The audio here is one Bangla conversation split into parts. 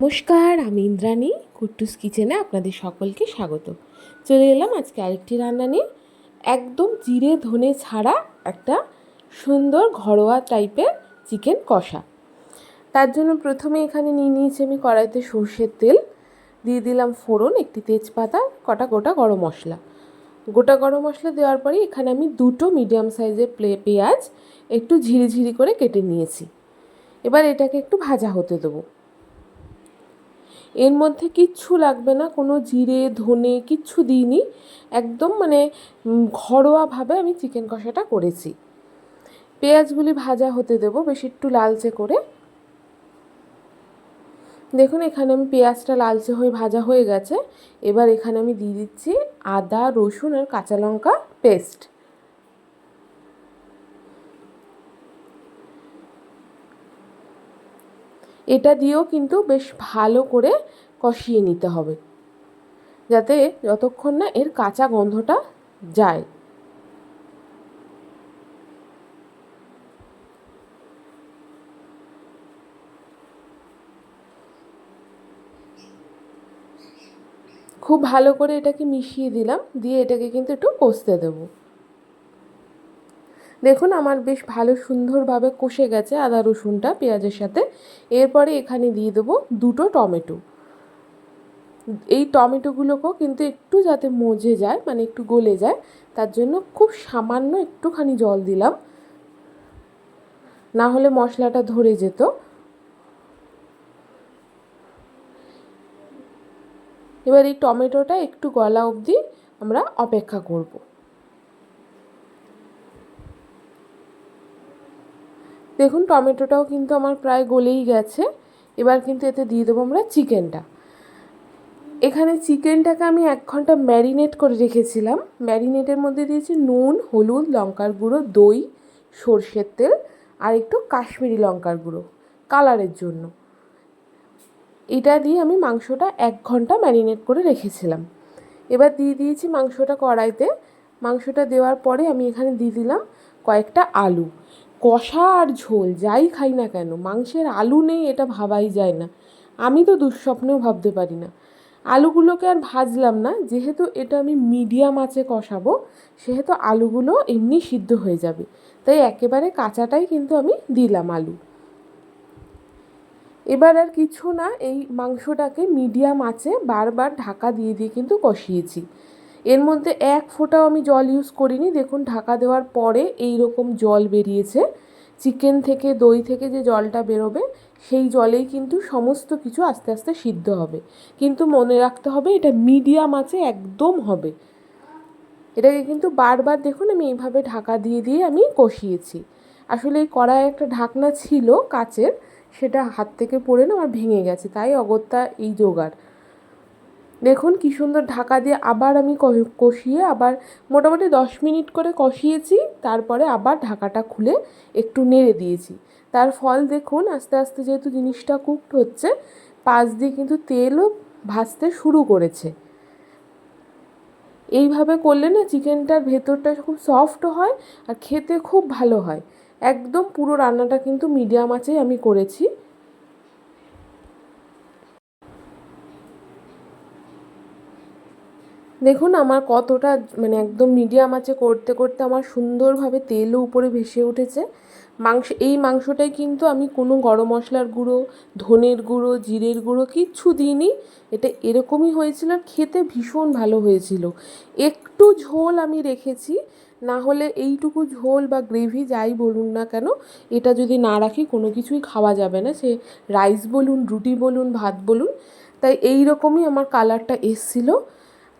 নমস্কার, আমি ইন্দ্রাণী, কুট্টুস কিচেনে আপনাদের সকলকে স্বাগত। চলে এলাম আজকে আরেকটি রান্না নিয়ে। একদম জিরে ধনে ছাড়া একটা সুন্দর ঘরোয়া টাইপের চিকেন কষা। তার জন্য প্রথমে এখানে নিয়ে নিয়েছি আমি কড়াইতে সর্ষের তেল। দিয়ে দিলাম ফোড়ন, একটি তেজপাতা, কটা গোটা গরম মশলা। গোটা গরম মশলা দেওয়ার পরে এখানে আমি দুটো মিডিয়াম সাইজের প্লে, পেঁয়াজ একটু ঝিরিঝিরি করে কেটে নিয়েছি। এবার এটাকে একটু ভাজা হতে দেবো। এর মধ্যে কিচ্ছু লাগবে না, কোনো জিরে, ধনে কিচ্ছু দিইনি। একদম মানে ঘরোয়াভাবে আমি চিকেন কষাটা করেছি। পেঁয়াজগুলি ভাজা হতে দেবো, বেশ একটু লালচে করে। দেখুন, এখানে আমি পেঁয়াজটা লালচে হয়ে ভাজা হয়ে গেছে। এবার এখানে আমি দিয়ে দিচ্ছি আদা, রসুন আর কাঁচা লঙ্কা পেস্ট। এটা দিয়েও কিন্তু বেশ ভালো করে কষিয়ে নিতে হবে। যাতে যতক্ষণ না এর কাঁচা গন্ধটা যায়। খুব ভালো করে এটাকে মিশিয়ে দিলাম, দিয়ে এটাকে কিন্তু একটু কষতে দেবো। দেখুন, আমার বেশ ভালো সুন্দরভাবে কষে গেছে আদা, রসুনটা পেঁয়াজের সাথে। এরপরে এখানে দিয়ে দেবো দুটো টমেটো। এই টমেটোগুলোকেও কিন্তু একটু যাতে মজে যায় মানে একটু গলে যায়, তার জন্য খুব সামান্য একটুখানি জল দিলাম। না হলে মশলাটা ধরে যেত। এবার এই টমেটোটা একটু গলা অবধি আমরা অপেক্ষা করব। দেখুন, টমেটোটাও কিন্তু আমার প্রায় গলেই গেছে। এবার কিন্তু এতে দিয়ে দেবো আমরা চিকেনটা। এখানে চিকেনটাকে আমি এক ঘণ্টা ম্যারিনেট করে রেখেছিলাম। ম্যারিনেটের মধ্যে দিয়েছি নুন, হলুদ, লঙ্কার গুঁড়ো, দই, সর্ষের তেল আর একটু কাশ্মীরি লঙ্কার গুঁড়ো কালারের জন্য। এটা দিয়ে আমি মাংসটা এক ঘণ্টা ম্যারিনেট করে রেখেছিলাম। এবার দিয়ে দিয়েছি মাংসটা কড়াইতে। মাংসটা দেওয়ার পরে আমি এখানে দিয়ে দিলাম কয়েকটা আলু। কষা আর ঝোল, যাই খাই না কেন, মাংসের আলু নেই এটা ভাবাই যায় না। আমি তো দুঃস্বপ্নেও ভাবতে পারি না। আলুগুলোকে আর ভাজলাম না, যেহেতু এটা আমি মিডিয়াম আঁচে কষাবো, সেহেতু আলুগুলো এমনি সিদ্ধ হয়ে যাবে। তাই একেবারে কাঁচাটাই কিন্তু আমি দিলাম আলু। এবার আর কিছু না, এই মাংসটাকে মিডিয়াম আঁচে বারবার ঢাকা দিয়ে দিয়ে কিন্তু কষিয়েছি। এর মধ্যে এক ফোঁটাও আমি জল ইউজ করিনি। দেখুন, ঢাকা দেওয়ার পরে এই রকম জল বেরিয়েছে। চিকেন থেকে দই থেকে যে জলটা বেরোবে, সেই জলেই কিন্তু সমস্ত কিছু আস্তে আস্তে সিদ্ধ হবে। কিন্তু মনে রাখতে হবে, এটা মিডিয়াম আছে, একদম হবে। এটাকে কিন্তু বারবার দেখুন, আমি এইভাবে ঢাকা দিয়ে দিয়ে আমি কষিয়েছি। আসলে এই কড়াই একটা ঢাকনা ছিল কাচের, সেটা হাত থেকে পড়ে না, আমার ভেঙে গেছে। তাই অগত্যা এই জোগাড়। দেখুন কী সুন্দর ঢাকা দিয়ে আবার আমি কষিয়ে আবার মোটামুটি দশ মিনিট করে কষিয়েছি, তারপরে আবার ঢাকাটা খুলে একটু নেড়ে দিয়েছি। তার ফল দেখুন, আস্তে আস্তে যেহেতু জিনিসটা কুকড হচ্ছে, পাশ দিয়ে কিন্তু তেলও ভাজতে শুরু করেছে। এইভাবে করলে না চিকেনটার ভেতরটা খুব সফট হয় আর খেতে খুব ভালো হয়। একদম পুরো রান্নাটা কিন্তু মিডিয়াম আঁচেই আমি করেছি। দেখুন, আমার কতটা মানে একদম মিডিয়াম আছে করতে করতে আমার সুন্দরভাবে তেলও উপরে ভেসে উঠেছে। মাংস, এই মাংসটাই কিন্তু আমি কোনো গরম মশলার গুঁড়ো, ধনের গুঁড়ো, জিরের গুঁড়ো কিচ্ছু দিইনি। এটা এরকমই হয়েছিল আর খেতে ভীষণ ভালো হয়েছিল। একটু ঝোল আমি রেখেছি, না হলে এইটুকু ঝোল বা গ্রেভি যাই বলুন না কেন, এটা যদি না রাখি কোনো কিছুই খাওয়া যাবে না। সে রাইস বলুন, রুটি বলুন, ভাত বলুন, তাই এই রকমই আমার কালারটা এসছিলো।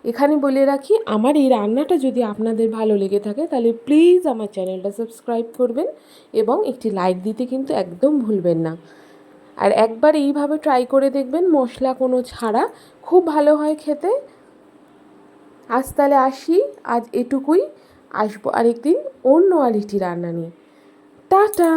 এখানে বলে রাখি, আমার এই রান্নাটা যদি আপনাদের ভালো লেগে থাকে, তাহলে প্লিজ আমার চ্যানেলটা সাবস্ক্রাইব করবেন এবং একটি লাইক দিতে কিন্তু একদম ভুলবেন না। আর একবার এইভাবে ট্রাই করে দেখবেন, মশলা কোনো ছাড়া, খুব ভালো হয় খেতে। আজ তাহলে আসি, আজ এটুকুই, আসব আরেকদিন অন্য আরেকটি রান্না নিয়ে। টাটা!